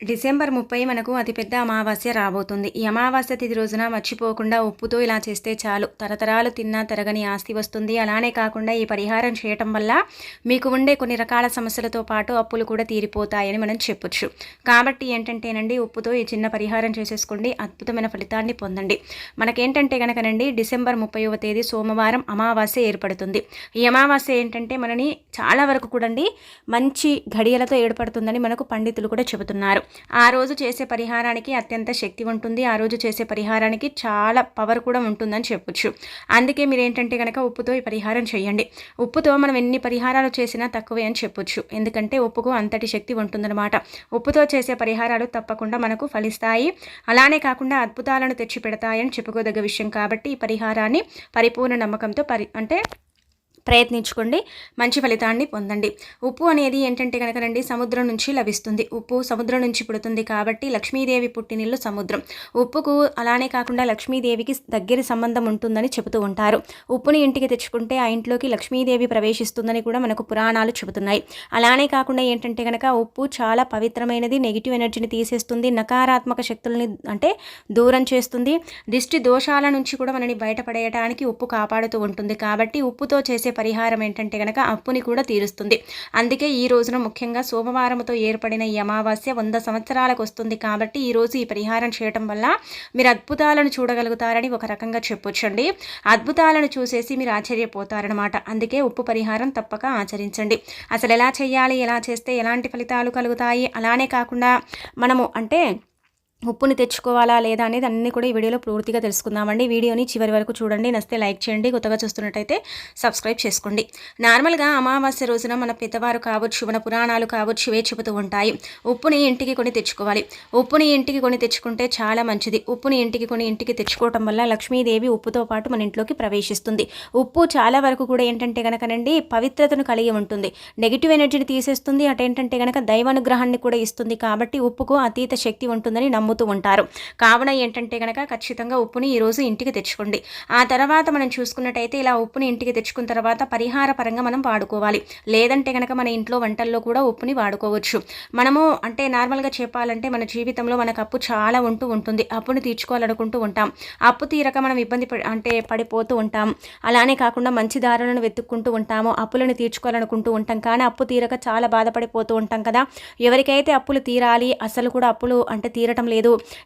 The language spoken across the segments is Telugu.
డిసెంబర్ ముప్పై మనకు అతిపెద్ద అమావాస్య రాబోతుంది. ఈ అమావాస్య తిథి రోజున మర్చిపోకుండా ఉప్పుతో ఇలా చేస్తే చాలు. తరతరాలు తిన్నా తరగని ఆస్తి వస్తుంది. అలానే కాకుండా ఈ పరిహారం చేయటం వల్ల మీకు ఉండే కొన్ని రకాల సమస్యలతో పాటు అప్పులు కూడా తీరిపోతాయని మనం చెప్పొచ్చు. కాబట్టి ఏంటంటేనండి ఉప్పుతో ఈ చిన్న పరిహారం చేసేసుకోండి. అద్భుతమైన ఫలితాన్ని పొందండి. మనకేంటంటే కనుకనండి డిసెంబర్ ముప్పైవ తేదీ సోమవారం అమావాస్య ఏర్పడుతుంది. ఈ అమావాస్య ఏంటంటే మనని చాలా వరకు కూడండి మంచి ఘడియలతో ఏర్పడుతుందని మనకు పండితులు కూడా చెబుతున్నారు. ఆ రోజు చేసే పరిహారానికి అత్యంత శక్తి ఉంటుంది. ఆ రోజు చేసే పరిహారానికి చాలా పవర్ కూడా ఉంటుందని చెప్పొచ్చు. అందుకే మీరు ఏంటంటే కనుక ఉప్పుతో ఈ పరిహారం చేయండి. ఉప్పుతో మనం ఎన్ని పరిహారాలు చేసినా తక్కువే అని చెప్పొచ్చు. ఎందుకంటే ఉప్పుకు అంతటి శక్తి ఉంటుందన్నమాట. ఉప్పుతో చేసే పరిహారాలు తప్పకుండా మనకు ఫలిస్తాయి. అలానే కాకుండా అద్భుతాలను తెచ్చి పెడతాయని చెప్పుకోదగ్గ విషయం కాబట్టి ఈ పరిహారాన్ని పరిపూర్ణ నమ్మకంతో పరి అంటే ప్రయత్నించుకోండి. మంచి ఫలితాన్ని పొందండి. ఉప్పు అనేది ఏంటంటే కనుక రండి సముద్రం నుంచి లభిస్తుంది. ఉప్పు సముద్రం నుంచి పుడుతుంది కాబట్టి లక్ష్మీదేవి పుట్టినిల్లు సముద్రం. ఉప్పుకు అలానే కాకుండా లక్ష్మీదేవికి దగ్గర సంబంధం ఉంటుందని చెబుతూ ఉంటారు. ఉప్పుని ఇంటికి తెచ్చుకుంటే ఆ ఇంట్లోకి లక్ష్మీదేవి ప్రవేశిస్తుందని కూడా మనకు పురాణాలు చెబుతున్నాయి. అలానే కాకుండా ఏంటంటే కనుక ఉప్పు చాలా పవిత్రమైనది నెగిటివ్ ఎనర్జీని తీసేస్తుంది నకారాత్మక శక్తుల్ని అంటే దూరం చేస్తుంది. దిష్టి దోషాల నుంచి కూడా మనని బయటపడేయడానికి ఉప్పు కాపాడుతూ ఉంటుంది. కాబట్టి ఉప్పుతో చేసే పరిహారం ఏంటంటే కనుక అప్పుని కూడా తీరుస్తుంది. అందుకే ఈ రోజున ముఖ్యంగా సోమవారంతో ఏర్పడిన ఈ అమావాస్య వంద సంవత్సరాలకు వస్తుంది కాబట్టి ఈరోజు ఈ పరిహారం చేయటం వల్ల మీరు అద్భుతాలను చూడగలుగుతారని ఒక రకంగా చెప్పొచ్చండి. అద్భుతాలను చూసేసి మీరు ఆశ్చర్యపోతారనమాట అందుకే ఉప్పు పరిహారం తప్పక ఆచరించండి. అసలు ఎలా చేయాలి ఎలా చేస్తే ఎలాంటి ఫలితాలు కలుగుతాయి? అలానే కాకుండా మనము అంటే ఉప్పుని తెచ్చుకోవాలా లేదా అనేది అన్ని కూడా ఈ వీడియోలో పూర్తిగా తెలుసుకుందామండి. వీడియోని చివరి వరకు చూడండి. నస్తే లైక్ చేయండి. కొత్తగా చూస్తున్నట్టయితే సబ్స్క్రైబ్ చేసుకోండి. నార్మల్గా అమావాస్య రోజున మన పెద్దవారు కావచ్చు మన పురాణాలు కావచ్చు ఇవే చెబుతూ ఉంటాయి. ఉప్పుని ఇంటికి కొని తెచ్చుకోవాలి. ఉప్పుని ఇంటికి కొని తెచ్చుకుంటే చాలా మంచిది. ఉప్పుని ఇంటికి కొని ఇంటికి తెచ్చుకోవటం వల్ల లక్ష్మీదేవి ఉప్పుతో పాటు మన ఇంట్లోకి ప్రవేశిస్తుంది. ఉప్పు చాలా వరకు కూడా ఏంటంటే కనుకనండి పవిత్రతను కలిగి ఉంటుంది. నెగిటివ్ ఎనర్జీని తీసేస్తుంది. అటేంటంటే కనుక దైవానుగ్రహాన్ని కూడా ఇస్తుంది. కాబట్టి ఉప్పుకు అతీత శక్తి ఉంటుందని నమ్ము నమ్ముతూ ఉంటారు. కావున ఏంటంటే కనుక ఖచ్చితంగా ఉప్పుని ఈరోజు ఇంటికి తెచ్చుకోండి. ఆ తర్వాత మనం చూసుకున్నట్టయితే ఇలా ఉప్పుని ఇంటికి తెచ్చుకున్న తర్వాత పరిహార పరంగా మనం వాడుకోవాలి. లేదంటే కనుక మన ఇంట్లో వంటల్లో కూడా ఉప్పుని వాడుకోవచ్చు. మనము అంటే నార్మల్గా చెప్పాలంటే మన జీవితంలో మనకు అప్పు చాలా ఉంటూ ఉంటుంది. అప్పుని తీర్చుకోవాలనుకుంటూ ఉంటాం. అప్పు తీరక మనం ఇబ్బంది అంటే పడిపోతూ ఉంటాం. అలానే కాకుండా మంచి దారులను వెతుక్కుంటూ ఉంటాము. అప్పులను తీర్చుకోవాలనుకుంటూ ఉంటాం. కానీ అప్పు తీరక చాలా బాధపడిపోతూ ఉంటాం కదా. ఎవరికైతే అప్పులు తీరాలి అసలు కూడా అప్పులు అంటే తీరటం లేదు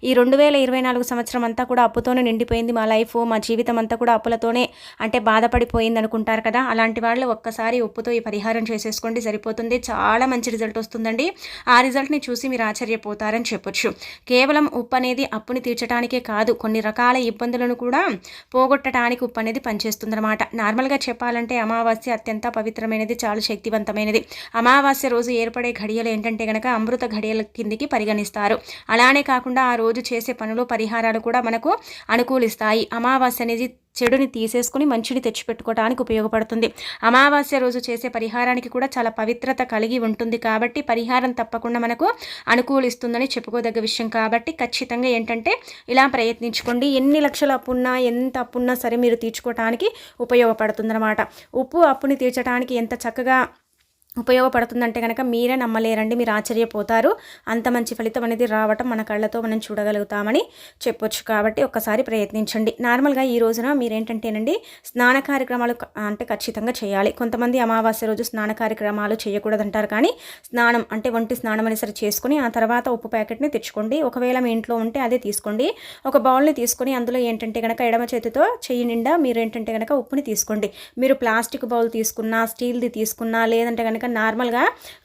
ఈ రెండు వేల ఇరవై నాలుగు సంవత్సరం అంతా కూడా అప్పుతోనే నిండిపోయింది మా లైఫ్. మా జీవితం అంతా కూడా అప్పులతోనే అంటే బాధపడిపోయింది అనుకుంటారు కదా. అలాంటి వాళ్ళు ఒక్కసారి ఉప్పుతో ఈ పరిహారం చేసేసుకోండి. సరిపోతుంది. చాలా మంచి రిజల్ట్ వస్తుందండి. ఆ రిజల్ట్ని చూసి మీరు ఆశ్చర్యపోతారని చెప్పొచ్చు. కేవలం ఉప్పు అనేది అప్పుని తీర్చడానికే కాదు కొన్ని రకాల ఇబ్బందులను కూడా పోగొట్టడానికి ఉప్పు అనేది పనిచేస్తుందన్నమాట. నార్మల్గా చెప్పాలంటే అమావాస్య అత్యంత పవిత్రమైనది చాలా శక్తివంతమైనది. అమావాస్య రోజు ఏర్పడే ఘడియలు ఏంటంటే కనుక అమృత ఘడియల కిందికి పరిగణిస్తారు. అలానే కాకుండా కాకుండా ఆ రోజు చేసే పనులు పరిహారాలు కూడా మనకు అనుకూలిస్తాయి. అమావాస్య అనేది చెడుని తీసేసుకుని మంచిని తెచ్చిపెట్టుకోవడానికి ఉపయోగపడుతుంది. అమావాస్య రోజు చేసే పరిహారానికి కూడా చాలా పవిత్రత కలిగి ఉంటుంది కాబట్టి పరిహారం తప్పకుండా మనకు అనుకూలిస్తుందని చెప్పుకోదగ్గ విషయం కాబట్టి ఖచ్చితంగా ఏంటంటే ఇలా ప్రయత్నించుకోండి. ఎన్ని లక్షల అప్పున్నా ఎంత అప్పున్నా సరే మీరు తీర్చుకోవటానికి ఉపయోగపడుతుందన్నమాట. ఉప్పు అప్పుని తీర్చడానికి ఎంత చక్కగా ఉపయోగపడుతుందంటే కనుక మీరే నమ్మలేరండి మీరు ఆశ్చర్యపోతారు. అంత మంచి ఫలితం అనేది రావటం మన కళ్ళతో మనం చూడగలుగుతామని చెప్పొచ్చు. కాబట్టి ఒక్కసారి ప్రయత్నించండి. నార్మల్గా ఈ రోజున మీరేంటంటేనండి స్నాన కార్యక్రమాలు అంటే ఖచ్చితంగా చేయాలి. కొంతమంది అమావాస్య రోజు స్నాన కార్యక్రమాలు చేయకూడదంటారు. కానీ స్నానం అంటే ఒంటి స్నానం అనేసరి చేసుకుని ఆ తర్వాత ఉప్పు ప్యాకెట్ని తెచ్చుకోండి. ఒకవేళ మీ ఇంట్లో ఉంటే అదే తీసుకోండి. ఒక బౌల్ని తీసుకొని అందులో ఏంటంటే కనుక ఎడమ చేతితో చెయ్యి నిండా మీరు ఏంటంటే కనుక ఉప్పుని తీసుకోండి. మీరు ప్లాస్టిక్ బౌల్ తీసుకున్నా స్టీల్ది తీసుకున్నా లేదంటే కనుక కనుక నార్మల్గా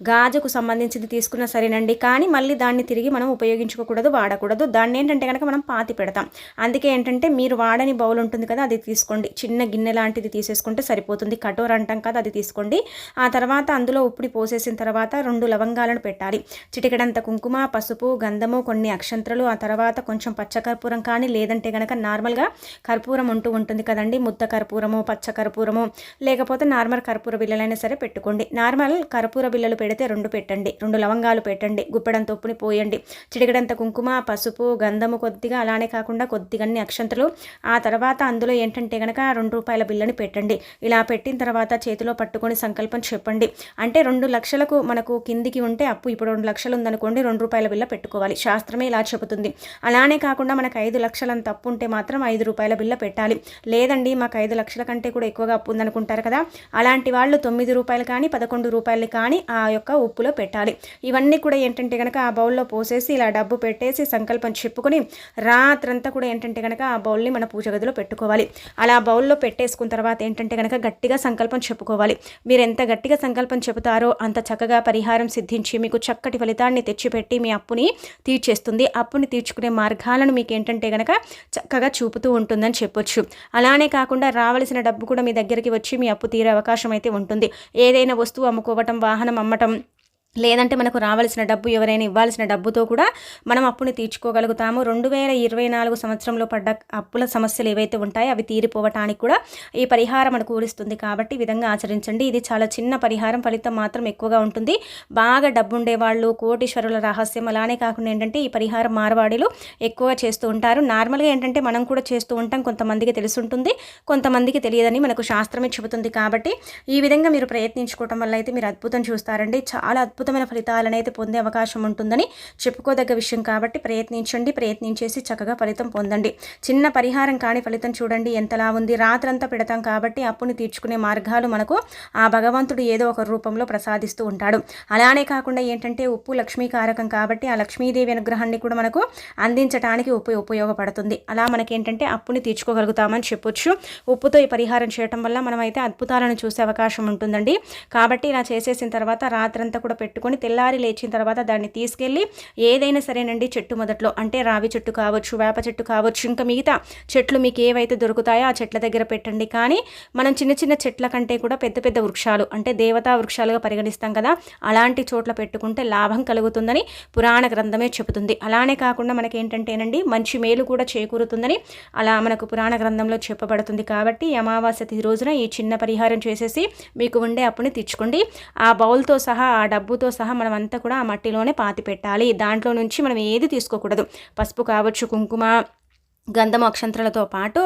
గాజుకు సంబంధించింది తీసుకున్నా సరేనండి. కానీ మళ్ళీ దాన్ని తిరిగి మనం ఉపయోగించుకోకూడదు వాడకూడదు. దాన్ని ఏంటంటే కనుక మనం పాతి పెడతాం. అందుకే ఏంటంటే మీరు వాడని బౌల్ ఉంటుంది కదా అది తీసుకోండి. చిన్న గిన్నె లాంటిది తీసేసుకుంటే సరిపోతుంది. కటోర్ అంటాం కదా అది తీసుకోండి. ఆ తర్వాత అందులో ఉప్పుడి పోసేసిన తర్వాత రెండు లవంగాలను పెట్టాలి. చిటికడంత కుంకుమ పసుపు గంధము కొన్ని అక్షంత్రలు ఆ తర్వాత కొంచెం పచ్చకర్పూరం కానీ లేదంటే కనుక నార్మల్గా కర్పూరం ఉంటూ ఉంటుంది కదండి. ముద్ద కర్పూరము పచ్చ కర్పూరము లేకపోతే నార్మల్ కర్పూర బిల్లలైనా సరే పెట్టుకోండి. నార్మల్ నార్మల్ కర్పూర బిళ్ళలు పెడితే రెండు పెట్టండి. రెండు లవంగాలు పెట్టండి. గుప్పెడంత ఉప్పుని పోయండి. చిటికడంత కుంకుమ పసుపు గంధము కొద్దిగా అలానే కాకుండా కొద్దిగన్ని అక్షంతలు. ఆ తర్వాత అందులో ఏంటంటే కనుక రెండు రూపాయల బిల్లని పెట్టండి. ఇలా పెట్టిన తర్వాత చేతిలో పట్టుకొని సంకల్పం చెప్పండి. అంటే రెండు లక్షలకు మనకు కిందికి ఉంటే అప్పు. ఇప్పుడు రెండు లక్షలు ఉందనుకోండి రెండు రూపాయల బిల్ల పెట్టుకోవాలి. శాస్త్రమే ఇలా చెబుతుంది. అలానే కాకుండా మనకు ఐదు లక్షలంత అప్పు ఉంటే మాత్రం ఐదు రూపాయల బిల్ల పెట్టాలి. లేదండి మాకు ఐదు లక్షల కంటే కూడా ఎక్కువగా అప్పు ఉందనుకుంటారు కదా. అలాంటి వాళ్ళు తొమ్మిది రూపాయలు కానీ పదకొండు రూపాయలు కానీ ఆ యొక్క ఉప్పులో పెట్టాలి. ఇవన్నీ కూడా ఏంటంటే కనుక ఆ బౌల్లో పోసేసి ఇలా డబ్బు పెట్టేసి సంకల్పం చెప్పుకొని రాత్రంతా కూడా ఏంటంటే కనుక ఆ బౌల్ని మన పూజ గదిలో పెట్టుకోవాలి. అలా బౌల్లో పెట్టేసుకున్న తర్వాత ఏంటంటే కనుక గట్టిగా సంకల్పం చెప్పుకోవాలి. మీరు ఎంత గట్టిగా సంకల్పం చెబుతారో అంత చక్కగా పరిహారం సిద్ధించి మీకు చక్కటి ఫలితాన్ని తెచ్చిపెట్టి మీ అప్పుని తీర్చేస్తుంది. అప్పుని తీర్చుకునే మార్గాలను మీకు ఏంటంటే కనుక చక్కగా చూపుతూ ఉంటుందని చెప్పొచ్చు. అలానే కాకుండా రావలసిన డబ్బు కూడా మీ దగ్గరికి వచ్చి మీ అప్పు తీరే అవకాశం అయితే ఉంటుంది. ఏదైనా వస్తువు అమ్ముకోవటం వాహనం అమ్మటం లేదంటే మనకు రావాల్సిన డబ్బు ఎవరైనా ఇవ్వాల్సిన డబ్బుతో కూడా మనం అప్పుని తీర్చుకోగలుగుతాము. రెండు వేల ఇరవై నాలుగు సంవత్సరంలో పడ్డ అప్పుల సమస్యలు ఏవైతే ఉంటాయో అవి తీరిపోవటానికి కూడా ఈ పరిహారం మనకు ఊరిస్తుంది కాబట్టి ఈ విధంగా ఆచరించండి. ఇది చాలా చిన్న పరిహారం. ఫలితం మాత్రం ఎక్కువగా ఉంటుంది. బాగా డబ్బు ఉండేవాళ్ళు కోటీశ్వరుల రహస్యం అలానే కాకుండా ఏంటంటే ఈ పరిహారం మార్వాడీలు ఎక్కువగా చేస్తూ ఉంటారు. నార్మల్గా ఏంటంటే మనం కూడా చేస్తూ ఉంటాం. కొంతమందికి తెలుసుంటుంది కొంతమందికి తెలియదని మనకు శాస్త్రమే చెబుతుంది. కాబట్టి ఈ విధంగా మీరు ప్రయత్నించుకోవటం వల్ల అయితే మీరు అద్భుతం చూస్తారండి. చాలా అద్భుతం అద్భుతమైన ఫలితాలను అయితే పొందే అవకాశం ఉంటుందని చెప్పుకోదగ్గ విషయం కాబట్టి ప్రయత్నించండి ప్రయత్నించేసి చక్కగా ఫలితం పొందండి. చిన్న పరిహారం కాని ఫలితం చూడండి ఎంతలా ఉంది. రాత్రంతా పెడతాం కాబట్టి అప్పుని తీర్చుకునే మార్గాలు మనకు ఆ భగవంతుడు ఏదో ఒక రూపంలో ప్రసాదిస్తూ ఉంటాడు. అలానే కాకుండా ఏంటంటే ఉప్పు లక్ష్మీకారకం కాబట్టి ఆ లక్ష్మీదేవి అనుగ్రహాన్ని కూడా మనకు అందించడానికి ఉప్పు ఉపయోగపడుతుంది. అలా మనకేంటంటే అప్పుని తీర్చుకోగలుగుతామని చెప్పొచ్చు. ఉప్పుతో ఈ పరిహారం చేయటం వల్ల మనమైతే అద్భుతాలను చూసే అవకాశం ఉంటుందండి. కాబట్టి ఇలా చేసేసిన తర్వాత రాత్రంతా కూడా పెట్టు పెట్టుకొని తెల్లారి లేచిన తర్వాత దాన్ని తీసుకెళ్ళి ఏదైనా సరేనండి చెట్టు మొదట్లో అంటే రావి చెట్టు కావచ్చు వేప చెట్టు కావచ్చు ఇంకా మిగతా చెట్లు మీకు ఏవైతే దొరుకుతాయో ఆ చెట్ల దగ్గర పెట్టండి. కానీ మనం చిన్న చిన్న చెట్ల కంటే కూడా పెద్ద పెద్ద వృక్షాలు అంటే దేవతా వృక్షాలుగా పరిగణిస్తాం కదా అలాంటి చోట్ల పెట్టుకుంటే లాభం కలుగుతుందని పురాణ గ్రంథమే చెబుతుంది. అలానే కాకుండా మనకేంటంటేనండి మంచి మేలు కూడా చేకూరుతుందని అలా మనకు పురాణ గ్రంథంలో చెప్పబడుతుంది. కాబట్టి అమావాస్య తిథి రోజున ఈ చిన్న పరిహారం చేసేసి మీకు ఉండే అప్పుని తెచ్చుకోండి. ఆ బౌల్తో సహా ఆ డబ్బుతో పసుపుతో సహా మనం అంతా కూడా ఆ మట్టిలోనే పాతి పెట్టాలి. దాంట్లో నుంచి మనం ఏది తీసుకోకూడదు. పసుపు కావచ్చు కుంకుమ గంధం అక్షంత్రాలతో పాటు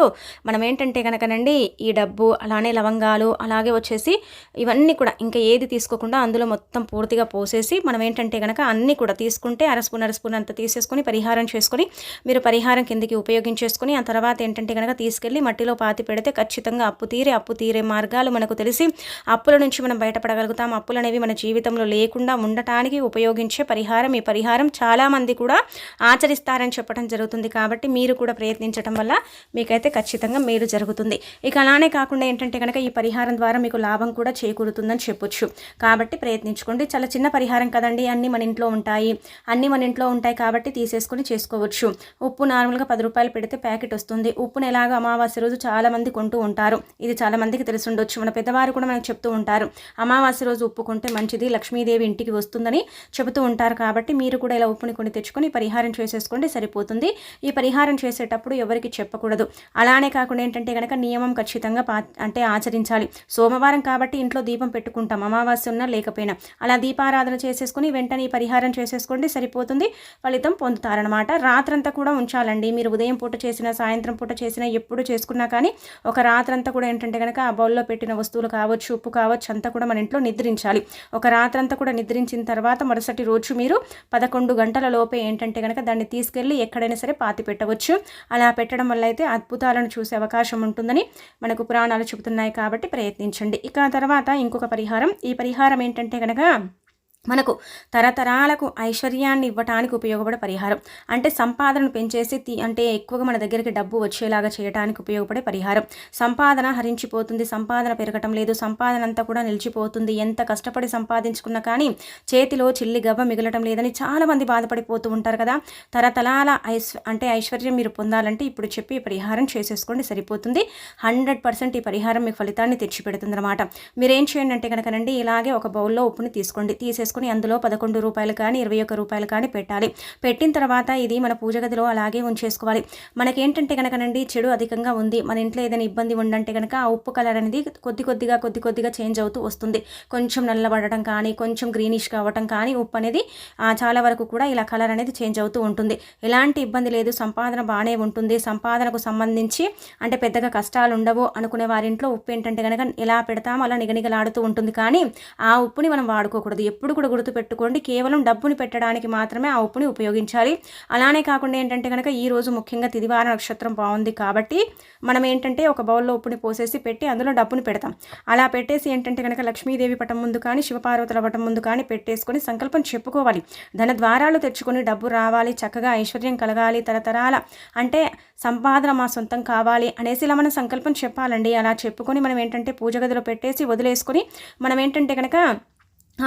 మనం ఏంటంటే కనుకనండి ఈ డబ్బు అలానే లవంగాలు అలాగే వచ్చేసి ఇవన్నీ కూడా ఇంకా ఏది తీసుకోకుండా అందులో మొత్తం పూర్తిగా పోసేసి మనం ఏంటంటే కనుక అన్నీ కూడా తీసుకుంటే అరస్పూన్ అరస్పూన్ అంత తీసేసుకొని పరిహారం చేసుకొని మీరు పరిహారం కిందకి ఉపయోగించేసుకొని ఆ తర్వాత ఏంటంటే కనుక తీసుకెళ్ళి మట్టిలో పాతి పెడితే ఖచ్చితంగా అప్పు తీరే అప్పు తీరే మార్గాలు మనకు తెలిసి అప్పుల నుంచి మనం బయటపడగలుగుతాం. అప్పులు అనేవి మన జీవితంలో లేకుండా ఉండటానికి ఉపయోగించే పరిహారం. ఈ పరిహారం చాలామంది కూడా ఆచరిస్తారని చెప్పడం జరుగుతుంది. కాబట్టి మీరు కూడా ప్రయత్నించడం వల్ల మీకైతే ఖచ్చితంగా మేలు జరుగుతుంది. ఇక అలానే కాకుండా ఏంటంటే కనుక ఈ పరిహారం ద్వారా మీకు లాభం కూడా చేకూరుతుందని చెప్పొచ్చు. కాబట్టి ప్రయత్నించుకోండి. చాలా చిన్న పరిహారం కదండి. అన్నీ మన ఇంట్లో ఉంటాయి. అన్నీ మన ఇంట్లో ఉంటాయి కాబట్టి తీసేసుకొని చేసుకోవచ్చు. ఉప్పు నార్మల్గా పది రూపాయలు పెడితే ప్యాకెట్ వస్తుంది. ఉప్పును ఎలాగో అమావాస్య రోజు చాలా మంది కొంటూ ఉంటారు. ఇది చాలా మందికి తెలిసి ఉండొచ్చు. మన పెద్దవారు కూడా మనకు చెప్తూ ఉంటారు. అమావాస్య రోజు ఉప్పు కొంటే మంచిది. లక్ష్మీదేవి ఇంటికి వస్తుందని చెబుతూ ఉంటారు కాబట్టి మీరు కూడా ఇలా ఉప్పుని కొని తెచ్చుకొని పరిహారం చేసేసుకోండి. సరిపోతుంది. ఈ పరిహారం చేసేటప్పుడు చేసేటప్పుడు ఎవరికి చెప్పకూడదు. అలానే కాకుండా ఏంటంటే కనుక నియమం ఖచ్చితంగా పా అంటే ఆచరించాలి. సోమవారం కాబట్టి ఇంట్లో దీపం పెట్టుకుంటాం. అమావాస్య ఉన్నా లేకపోయినా. అలా దీపారాధన చేసేసుకుని వెంటనే పరిహారం చేసేసుకోండి. సరిపోతుంది. ఫలితం పొందుతారనమాట రాత్రంతా కూడా ఉంచాలండి. మీరు ఉదయం పూట చేసిన సాయంత్రం పూట చేసిన ఎప్పుడు చేసుకున్నా కానీ ఒక రాత్రంతా కూడా ఏంటంటే కనుక ఆ బౌల్లో పెట్టిన వస్తువులు కావచ్చు ఉప్పు కావచ్చు అంతా కూడా మన ఇంట్లో నిద్రించాలి. ఒక రాత్రంతా కూడా నిద్రించిన తర్వాత మరుసటి రోజు మీరు పదకొండు గంటల లోపే ఏంటంటే కనుక దాన్ని తీసుకెళ్ళి ఎక్కడైనా సరే పాతి పెట్టవచ్చు. అలా పెట్టడం వల్ల అయితే అద్భుతాలను చూసే అవకాశం ఉంటుందని మనకు పురాణాలు చెబుతున్నాయి కాబట్టి ప్రయత్నించండి. ఇక తర్వాత ఇంకొక పరిహారం. ఈ పరిహారం ఏంటంటే కనుక మనకు తరతరాలకు ఐశ్వర్యాన్ని ఇవ్వటానికి ఉపయోగపడే పరిహారం. అంటే సంపాదనను పెంచేసి అంటే ఎక్కువగా మన దగ్గరికి డబ్బు వచ్చేలాగా చేయడానికి ఉపయోగపడే పరిహారం. సంపాదన హరించిపోతుంది సంపాదన పెరగటం లేదు సంపాదన అంతా కూడా నిలిచిపోతుంది. ఎంత కష్టపడి సంపాదించుకున్నా కానీ చేతిలో చిల్లి గవ్వ మిగలటం లేదని చాలామంది బాధపడిపోతూ ఉంటారు కదా. తరతరాల ఐశ్ అంటే ఐశ్వర్యం మీరు పొందాలంటే ఇప్పుడు చెప్పి పరిహారం చేసేసుకోండి సరిపోతుంది. హండ్రెడ్ పర్సెంట్ ఈ పరిహారం మీకు ఫలితాన్ని తెచ్చిపెడుతుంది అనమాట మీరేం చేయండి అంటే కనుకనండి ఇలాగే ఒక బౌల్లో ఉప్పుని తీసుకోండి. తీసేసి చేసుకుని అందులో పదకొండు రూపాయలు కానీ ఇరవై ఒక్క రూపాయలు కానీ పెట్టాలి. పెట్టిన తర్వాత ఇది మన పూజ గదిలో అలాగే ఉంచేసుకోవాలి. మనకేంటంటే కనుకనండి చెడు అధికంగా ఉంది. మన ఇంట్లో ఏదైనా ఇబ్బంది ఉందంటే కనుక ఆ ఉప్పు కలర్ అనేది కొద్ది కొద్దిగా కొద్ది కొద్దిగా చేంజ్ అవుతూ వస్తుంది. కొంచెం నల్లబడటం కానీ కొంచెం గ్రీనిష్ కావటం కానీ ఉప్పు అనేది చాలా వరకు కూడా ఇలా కలర్ అనేది చేంజ్ అవుతూ ఉంటుంది. ఎలాంటి ఇబ్బంది లేదు. సంపాదన బాగానే ఉంటుంది. సంపాదనకు సంబంధించి అంటే పెద్దగా కష్టాలు ఉండవు. అనుకునే వారింట్లో ఉప్పు ఏంటంటే కనుక ఎలా పెడతామో అలా నిగనిగలాడుతూ ఉంటుంది. కానీ ఆ ఉప్పుని మనం వాడుకోకూడదు. ఎప్పుడు కూడా గుర్తుపెట్టుకోండి. కేవలం డబ్బుని పెట్టడానికి మాత్రమే ఆ ఉప్పుని ఉపయోగించాలి. అలానే కాకుండా ఏంటంటే కనుక ఈ రోజు ముఖ్యంగా తిదివార నక్షత్రం బాగుంది కాబట్టి మనం ఏంటంటే ఒక బౌల్లో ఉప్పుని పోసేసి పెట్టి అందులో డబ్బుని పెడతాం. అలా పెట్టేసి ఏంటంటే కనుక లక్ష్మీదేవి పటం ముందు కానీ శివపార్వతుల పటం ముందు కానీ పెట్టేసుకొని సంకల్పం చెప్పుకోవాలి. ధన ద్వారాలు తెచ్చుకొని డబ్బు రావాలి చక్కగా ఐశ్వర్యం కలగాలి తరతరాల అంటే సంపాదన మా సొంతం కావాలి అనేసి ఇలా మనం సంకల్పం చెప్పాలండి. అలా చెప్పుకొని మనం ఏంటంటే పూజ గదిలో పెట్టేసి వదిలేసుకొని మనం ఏంటంటే కనుక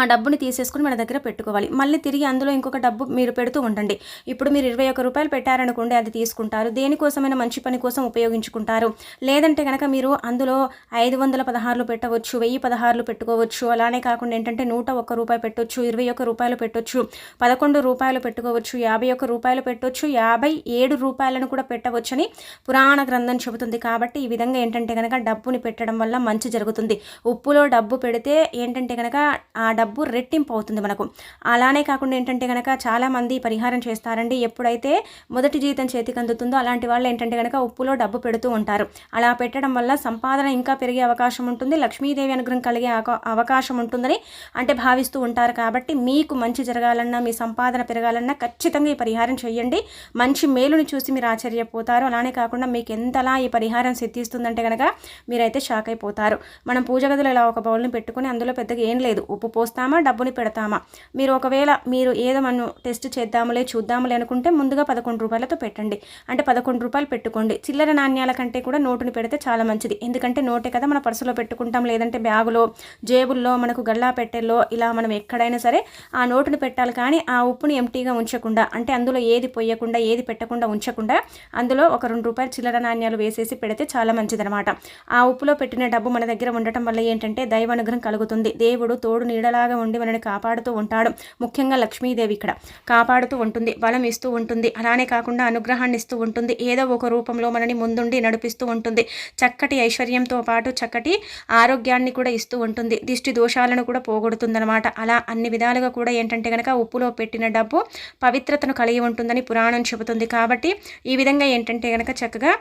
ఆ డబ్బుని తీసేసుకుని మన దగ్గర పెట్టుకోవాలి. మళ్ళీ తిరిగి అందులో ఇంకొక డబ్బు మీరు పెడుతూ ఉండండి. ఇప్పుడు మీరు ఇరవై ఒక్క రూపాయలు పెట్టారనుకోండి అది తీసుకుంటారు. దేనికోసమైనా మంచి పని కోసం ఉపయోగించుకుంటారు. లేదంటే కనుక మీరు అందులో ఐదు వందల పదహారులు పెట్టవచ్చు వెయ్యి పదహారులు పెట్టుకోవచ్చు. అలానే కాకుండా ఏంటంటే నూట ఒక్క రూపాయి పెట్టవచ్చు ఇరవై ఒక్క రూపాయలు పెట్టవచ్చు పదకొండు రూపాయలు పెట్టుకోవచ్చు యాభై ఒక్క రూపాయలు పెట్టవచ్చు యాభై ఏడు రూపాయలను కూడా పెట్టవచ్చని పురాణ గ్రంథం చెబుతుంది. కాబట్టి ఈ విధంగా ఏంటంటే కనుక డబ్బుని పెట్టడం వల్ల మంచి జరుగుతుంది. ఉప్పులో డబ్బు పెడితే ఏంటంటే కనుక ఆ డబ్బు రెట్టింపు అవుతుంది మనకు. అలానే కాకుండా ఏంటంటే కనుక చాలామంది పరిహారం చేస్తారండి. ఎప్పుడైతే మొదటి జీతం చేతికి అందుతుందో అలాంటి వాళ్ళు ఏంటంటే కనుక ఉప్పులో డబ్బు పెడుతూ ఉంటారు. అలా పెట్టడం వల్ల సంపాదన ఇంకా పెరిగే అవకాశం ఉంటుంది. లక్ష్మీదేవి అనుగ్రహం కలిగే అవకాశం ఉంటుందని అంటే భావిస్తూ ఉంటారు. కాబట్టి మీకు మంచి జరగాలన్నా మీ సంపాదన పెరగాలన్నా ఖచ్చితంగా ఈ పరిహారం చేయండి. మంచి మేలుని చూసి మీరు ఆశ్చర్యపోతారు. అలానే కాకుండా మీకు ఎంతలా ఈ పరిహారం సిద్ధిస్తుందంటే కనుక మీరైతే షాక్ అయిపోతారు. మనం పూజ గదిలో ఇలా ఒక బౌల్ని పెట్టుకుని అందులో పెద్దగా ఏం లేదు. ఉప్పు పోస్తే మోస్తామా డబ్బుని పెడతామా? మీరు ఒకవేళ మీరు ఏదో మనం టెస్ట్ చేద్దాములే చూద్దాములే అనుకుంటే ముందుగా పదకొండు రూపాయలతో పెట్టండి. అంటే పదకొండు రూపాయలు పెట్టుకోండి. చిల్లర నాణ్యాల కంటే కూడా నోటుని పెడితే చాలా మంచిది. ఎందుకంటే నోటే కదా మన పర్సులో పెట్టుకుంటాం. లేదంటే బ్యాగులో జేబుల్లో మనకు గల్లా పెట్టెల్లో ఇలా మనం ఎక్కడైనా సరే ఆ నోటుని పెట్టాలి. కానీ ఆ ఉప్పుని ఎంటీగా ఉంచకుండా అంటే అందులో ఏది పొయ్యకుండా ఏది పెట్టకుండా ఉంచకుండా అందులో ఒక రెండు రూపాయలు చిల్లర నాణ్యాలు వేసేసి పెడితే చాలా మంచిదనమాట ఆ ఉప్పులో పెట్టిన డబ్బు మన దగ్గర ఉండటం వల్ల ఏంటంటే దైవ అనుగ్రహం కలుగుతుంది. దేవుడు తోడు నీడ లాగా ఉండి మనని కాపాడుతూ ఉంటాడు. ముఖ్యంగా లక్ష్మీదేవి ఇక్కడ. కాపాడుతూ ఉంటుంది బలం ఇస్తూ ఉంటుంది అలానే కాకుండా అనుగ్రహాన్ని ఇస్తూ ఉంటుంది ఏదో ఒక రూపంలో మనని ముందుండి నడిపిస్తూ ఉంటుంది. చక్కటి ఐశ్వర్యంతో పాటు చక్కటి ఆరోగ్యాన్ని కూడా ఇస్తూ ఉంటుంది. దిష్టి దోషాలను కూడా పోగొడుతుందనమాట అలా అన్ని విధాలుగా కూడా ఏంటంటే కనుక ఉప్పులో పెట్టిన డబ్బు పవిత్రతను కలిగి ఉంటుందని పురాణం చెబుతుంది. కాబట్టి ఈ విధంగా ఏంటంటే కనుక చక్కగా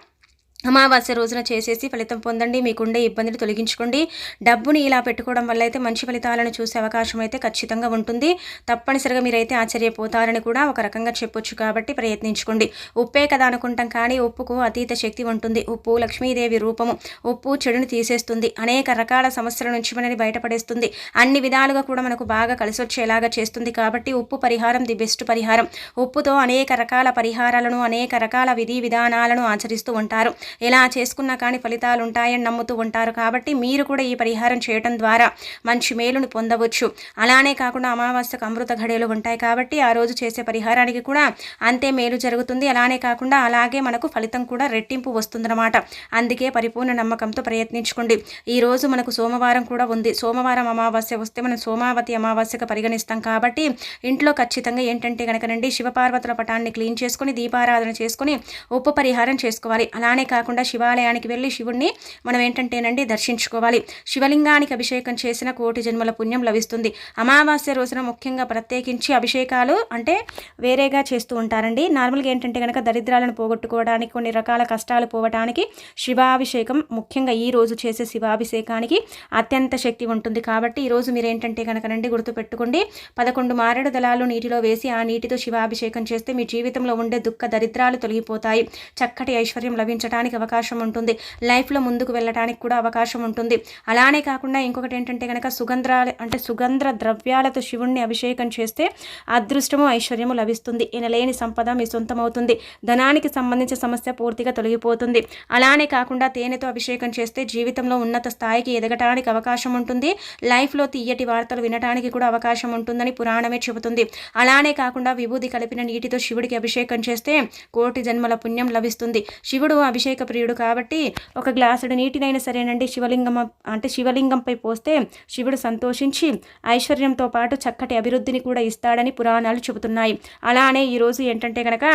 అమావాస్య రోజున చేసేసి ఫలితం పొందండి. మీకుండే ఇబ్బందిని తొలగించుకోండి. డబ్బుని ఇలా పెట్టుకోవడం వల్ల అయితే మంచి ఫలితాలను చూసే అవకాశం అయితే ఖచ్చితంగా ఉంటుంది. తప్పనిసరిగా మీరైతే ఆశ్చర్యపోతారని కూడా ఒక రకంగా చెప్పొచ్చు కాబట్టి ప్రయత్నించుకోండి. ఉప్పే కదా అనుకుంటాం కానీ ఉప్పుకు అతీత శక్తి ఉంటుంది. ఉప్పు లక్ష్మీదేవి రూపము. ఉప్పు చెడుని తీసేస్తుంది. అనేక రకాల సమస్యల నుంచి మనని బయటపడేస్తుంది. అన్ని విధాలుగా కూడా మనకు బాగా కలిసి వచ్చేలాగా చేస్తుంది కాబట్టి ఉప్పు పరిహారం ది బెస్ట్ పరిహారం. ఉప్పుతో అనేక రకాల పరిహారాలను అనేక రకాల విధి విధానాలను ఆచరిస్తూ ఉంటారు. ఇలా చేసుకున్నా కానీ ఫలితాలు ఉంటాయని నమ్ముతూ ఉంటారు. కాబట్టి మీరు కూడా ఈ పరిహారం చేయడం ద్వారా మంచి మేలును పొందవచ్చు. అలానే కాకుండా అమావాస్యకు అమృత ఘడియలు ఉంటాయి కాబట్టి ఆ రోజు చేసే పరిహారానికి కూడా అంతే మేలు జరుగుతుంది. అలానే కాకుండా అలాగే మనకు ఫలితం కూడా రెట్టింపు వస్తుందన్నమాట. అందుకే పరిపూర్ణ నమ్మకంతో ప్రయత్నించుకోండి. ఈరోజు మనకు సోమవారం కూడా ఉంది. సోమవారం అమావాస్య వస్తే మనం సోమావతి అమావాస్యగా పరిగణిస్తాం కాబట్టి ఇంట్లో ఖచ్చితంగా ఏంటంటే కనుకనండి శివపార్వతుల పటాన్ని క్లీన్ చేసుకొని దీపారాధన చేసుకొని ఉప్పు పరిహారం చేసుకోవాలి. అలానే కాకుండా కాకుండా శివాలయానికి వెళ్ళి శివుణ్ణి మనం ఏంటంటేనండి దర్శించుకోవాలి. శివలింగానికి అభిషేకం చేసిన కోటి జన్మల పుణ్యం లభిస్తుంది. అమావాస్య రోజున ముఖ్యంగా ప్రత్యేకించి అభిషేకాలు అంటే వేరేగా చేస్తూ ఉంటారండి. నార్మల్గా ఏంటంటే కనుక దరిద్రాలను పోగొట్టుకోవడానికి కొన్ని రకాల కష్టాలు పోవటానికి శివాభిషేకం ముఖ్యంగా ఈ రోజు చేసే శివాభిషేకానికి అత్యంత శక్తి ఉంటుంది. కాబట్టి ఈరోజు మీరు ఏంటంటే కనుకనండి గుర్తుపెట్టుకోండి. పదకొండు మారేడు దళాలు నీటిలో వేసి ఆ నీటితో శివాభిషేకం చేస్తే మీ జీవితంలో ఉండే దుఃఖ దరిద్రాలు తొలగిపోతాయి. చక్కటి ఐశ్వర్యం లభించడానికి వెళ్ళడానికి అవకాశం ఉంటుంది. లైఫ్లో ముందుకు వెళ్ళడానికి కూడా అవకాశం ఉంటుంది. అలానే కాకుండా ఇంకొకటి ఏంటంటే కనుక సుగంధ్రాలు అంటే సుగంధ ద్రవ్యాలతో శివుణ్ణి అభిషేకం చేస్తే అదృష్టము ఐశ్వర్యము లభిస్తుంది. లేని సంపద మీ సొంతమవుతుంది. ధనానికి సంబంధించిన సమస్య పూర్తిగా తొలగిపోతుంది. అలానే కాకుండా తేనెతో అభిషేకం చేస్తే జీవితంలో ఉన్నత స్థాయికి ఎదగటానికి అవకాశం ఉంటుంది. లైఫ్లో తీయటి వార్తలు వినడానికి కూడా అవకాశం ఉంటుందని పురాణమే చెబుతుంది. అలానే కాకుండా విభూది కలిపిన నీటితో శివుడికి అభిషేకం చేస్తే కోటి జన్మల పుణ్యం లభిస్తుంది. శివుడు అభిషేకం అభిషేక ప్రియుడు కాబట్టి ఒక గ్లాసుడు నీటినైనా సరేనండి శివలింగం అంటే శివలింగంపై పోస్తే శివుడు సంతోషించి ఐశ్వర్యంతో పాటు చక్కటి అభివృద్ధిని కూడా ఇస్తాడని పురాణాలు చెబుతున్నాయి. అలానే ఈరోజు ఏంటంటే కనుక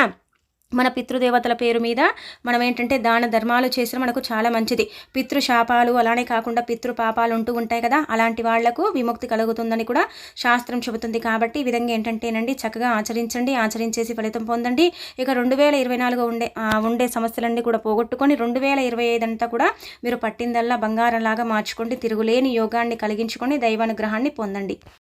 మన పితృదేవతల పేరు మీద మనం ఏంటంటే దాన ధర్మాలు చేసిన మనకు చాలా మంచిది. పితృశాపాలు అలానే కాకుండా పితృ పాపాలు ఉంటూ ఉంటాయి కదా అలాంటి వాళ్ళకు విముక్తి కలుగుతుందని కూడా శాస్త్రం చెబుతుంది. కాబట్టి ఈ విధంగా ఏంటంటేనండి చక్కగా ఆచరించండి ఆచరించేసి ఫలితం పొందండి. ఇక రెండు వేల ఇరవై నాలుగు ఉండే ఉండే సమస్యలన్నీ కూడా పోగొట్టుకొని రెండు వేల ఇరవై ఐదు అంతా కూడా మీరు పట్టిందల్లా బంగారంలాగా మార్చుకోండి. తిరుగులేని యోగాన్ని కలిగించుకొని దైవానుగ్రహాన్ని పొందండి.